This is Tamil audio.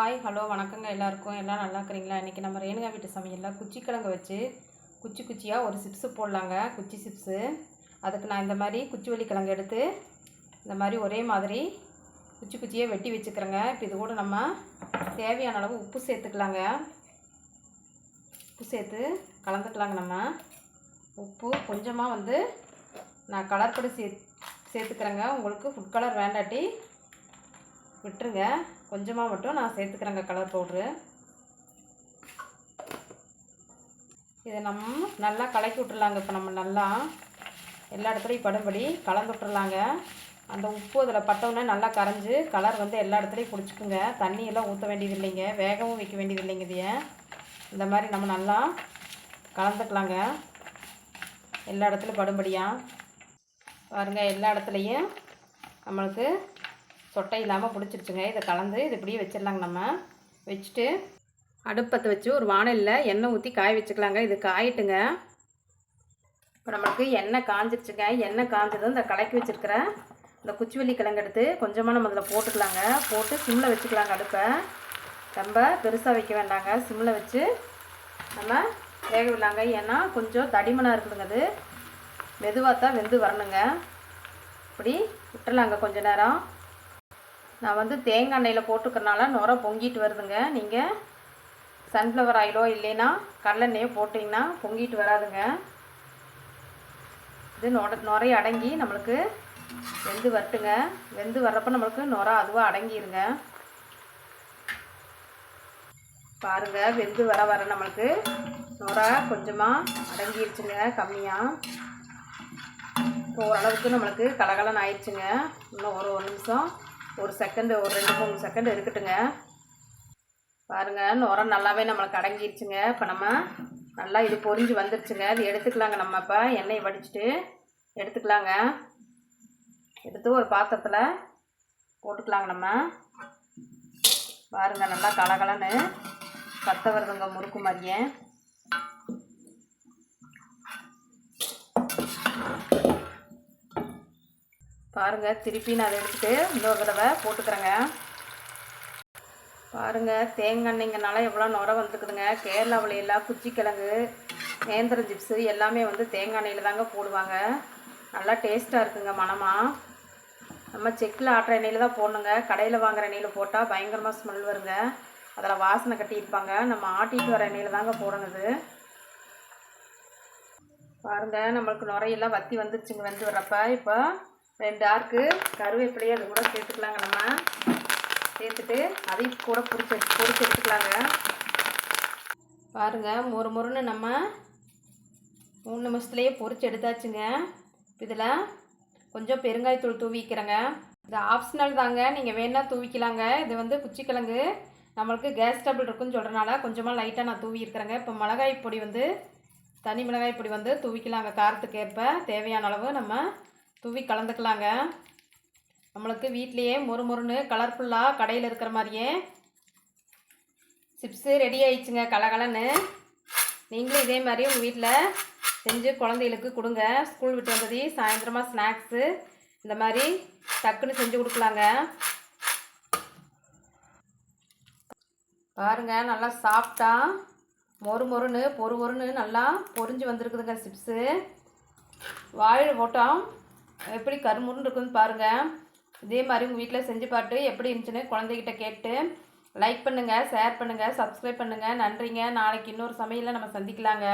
ஹாய் ஹலோ வணக்கங்க எல்லாருக்கும். எல்லாம் நல்லா இருக்கிறீங்களா? இன்றைக்கி நம்ம ரேணுகா வீட்டு சமையலில் குச்சிக்கிழங்கு வச்சு குச்சி குச்சியாக ஒரு சிப்ஸு போடலாங்க. குச்சி சிப்ஸு. அதுக்கு நான் இந்த மாதிரி குச்சிவள்ளி கிழங்கு எடுத்து இந்த மாதிரி ஒரே மாதிரி குச்சி குச்சியாக வெட்டி வச்சுக்கிறேங்க. இப்போ இது கூட நம்ம தேவையான அளவு உப்பு சேர்த்துக்கலாங்க. உப்பு சேர்த்து கலந்துக்கலாங்க நம்ம. உப்பு கொஞ்சமாக வந்து நான் கலர் பொடி சே சேர்த்துக்கிறேங்க. உங்களுக்கு ஃபுட் கலர் வேண்டாட்டி விட்டுருங்க. கொஞ்சமாக மட்டும் நான் சேர்த்துக்கிறேங்க கலர் பவுட்ரு இதை நம்ம நல்லா கலக்கி விட்டுருலாங்க இப்போ நம்ம நல்லா எல்லா இடத்துலையும் படும்படி கலந்து விட்டுருலாங்க அந்த உப்பு அதில் பட்டவுடனே நல்லா கரைஞ்சி கலர் வந்து எல்லா இடத்துலையும் பிடிச்சிக்குங்க. தண்ணியெல்லாம் ஊற்ற வேண்டியது இல்லைங்க. வேகவும் வைக்க வேண்டியது இல்லைங்க இதைய. இந்த மாதிரி நம்ம நல்லா கலந்துக்கலாங்க. எல்லா இடத்துலையும் படும்படியாக பாருங்கள் எல்லா இடத்துலையும் நம்மளுக்கு சொட்டை இல்லாமல் பிடிச்சிருச்சுங்க. இதை கலந்து இது இப்படியே வச்சிடலாங்க நம்ம. வச்சுட்டு அடுப்பத்தை வச்சு ஒரு வானலில் எண்ணெய் ஊற்றி காய வச்சுக்கலாங்க. இது காயிட்டுங்க. இப்போ நம்மளுக்கு எண்ணெய் காஞ்சிருச்சுங்க. எண்ணெய் காஞ்சதும் இந்த கலக்கி வச்சுருக்கிற இந்த குச்சிவள்ளி கிழங்கு எடுத்து கொஞ்சமாக நம்ம அதில் போட்டுக்கலாங்க. போட்டு சிம்மில் வச்சுக்கலாங்க அடுப்பை. ரொம்ப பெருசாக வைக்க வேண்டாங்க. சிம்மில் வச்சு நம்ம வேக விடலாங்க. ஏன்னா கொஞ்சம் தடிமனாக இருக்குதுங்க அது. மெதுவாக தான் வெந்து வரணுங்க. இப்படி விட்டுறலாங்க கொஞ்சம் நேரம். நான் வந்து தேங்காய் எண்ணெயில் போட்டுக்கிறனால நுர பொங்கிட்டு வருதுங்க. நீங்கள் சன்ஃப்ளவர் ஆயிலோ இல்லைன்னா கடலெண்ணெயோ போட்டிங்கன்னா பொங்கிட்டு வராதுங்க. இது நொட நுரைய அடங்கி நம்மளுக்கு வெந்து வரட்டுங்க. வெந்து வர்றப்போ நம்மளுக்கு நுர அதுவாக அடங்கிருங்க. பாருங்க வெந்து வர வர நம்மளுக்கு நுர கொஞ்சமாக அடங்கிருச்சுங்க கம்மியாக இப்போ ஓரளவுக்கு நம்மளுக்கு கலகலன்னு ஆயிடுச்சுங்க இன்னும் ஒரு ஒரு நிமிஷம். ஒரு செகண்டு ஒரு ரெண்டு மூணு செகண்ட் இருக்கட்டுங்க. பாருங்கள் நுரம் நல்லாவே நம்மளுக்கு அடங்கிடுச்சுங்க இப்போ நம்ம நல்லா இது பொறிஞ்சு வந்துருச்சுங்க. அது எடுத்துக்கலாங்க நம்ம இப்போ. எண்ணெயை வடிச்சிட்டு எடுத்துக்கலாங்க. எடுத்து ஒரு பாத்திரத்தில் போட்டுக்கலாங்க நம்ம. பாருங்க நல்லா கலகலன்னு கத்த வருதுங்க முறுக்கு மாதிரியே. பாருங்கள் திருப்பி நான் அதை எடுத்துகிட்டு இன்னொரு தடவை போட்டுக்கிறேங்க. பாருங்கள் தேங்காய் எண்ணெய்ங்கனால எவ்வளோ நுர வந்துருக்குதுங்க. கேரளாவில் எல்லாம் குச்சிக்கிழங்கு நேந்திரம் சிப்ஸு எல்லாமே வந்து தேங்காய் எண்ணெயில் தாங்க போடுவாங்க. நல்லா டேஸ்ட்டாக இருக்குங்க மனமாக நம்ம செக்கில் ஆட்டுற எண்ணெயில் தான் போடணுங்க. கடையில் வாங்குற எண்ணெயில் போட்டால் பயங்கரமாக ஸ்மெல் வருங்க. அதில் வாசனை கட்டியிருப்பாங்க நம்ம ஆட்டிட்டு வர எண்ணெயில் தாங்க போடணுது. பாருங்கள் நம்மளுக்கு நுரையெல்லாம் வத்தி வந்துருச்சுங்க வந்து வர்றப்ப. இப்போ ரெண்டு ஆர்க்கு கருவேப்பிலையை அது கூட சேர்த்துக்கலாங்க நம்ம. சேர்த்துட்டு அதையும் கூட பிடிச்சி பொரிச்சு எடுத்துக்கலாங்க. பாருங்கள் மொறு மொறுன்னு நம்ம மூணு நிமிஷத்துலேயே பொறிச்சு எடுத்தாச்சுங்க. இதில் கொஞ்சம் பெருங்காயத்தூள் தூவிக்கிறேங்க. இது ஆப்ஷனல் தாங்க நீங்கள் வேணால் தூவிக்கலாங்க. இது வந்து குச்சிக்கிழங்கு. நம்மளுக்கு கேஸ் டபுள் இருக்குன்னு சொல்கிறனால கொஞ்சமாக லைட்டாக நான் தூவி இருக்கிறேங்க இப்போ மிளகாய் பொடி வந்து தனி மிளகாய் பொடி வந்து தூவிக்கலாங்க. காரத்துக்கு ஏற்ப தேவையான அளவு நம்ம தூவி கலந்துக்கலாங்க. நம்மளுக்கு வீட்லேயே மொறு மொறுன்னு கலர்ஃபுல்லாக கடையில் இருக்கிற மாதிரியே சிப்ஸு ரெடி ஆயிடுச்சுங்க கலகலன்னு. நீங்களும் இதே மாதிரி உங்கள் வீட்டில் செஞ்சு குழந்தைகளுக்கு கொடுங்க. ஸ்கூல் விட்டு வந்தது சாயந்தரமாக ஸ்நாக்ஸு இந்த மாதிரி டக்குன்னு செஞ்சு கொடுக்கலாங்க. பாருங்கள் நல்லா சாப்பிட்டா மொறு மொறுன்னு பொறு பொறுன்னு நல்லா பொறிஞ்சு வந்திருக்குதுங்க சிப்ஸு வாயில் போட்டோம். எப்படி கருமுருன்னு இருக்குதுன்னு பாருங்கள் இதே மாதிரி உங்கள் வீட்டில் செஞ்சு பார்த்து எப்படி இருந்துச்சுன்னு குழந்தைகிட்ட கேட்டு லைக் பண்ணுங்கள் ஷேர் பண்ணுங்கள் சப்ஸ்கிரைப் பண்ணுங்கள் நன்றிங்க. நாளைக்கு இன்னொரு சமையலில் நம்ம சந்திக்கலாங்க.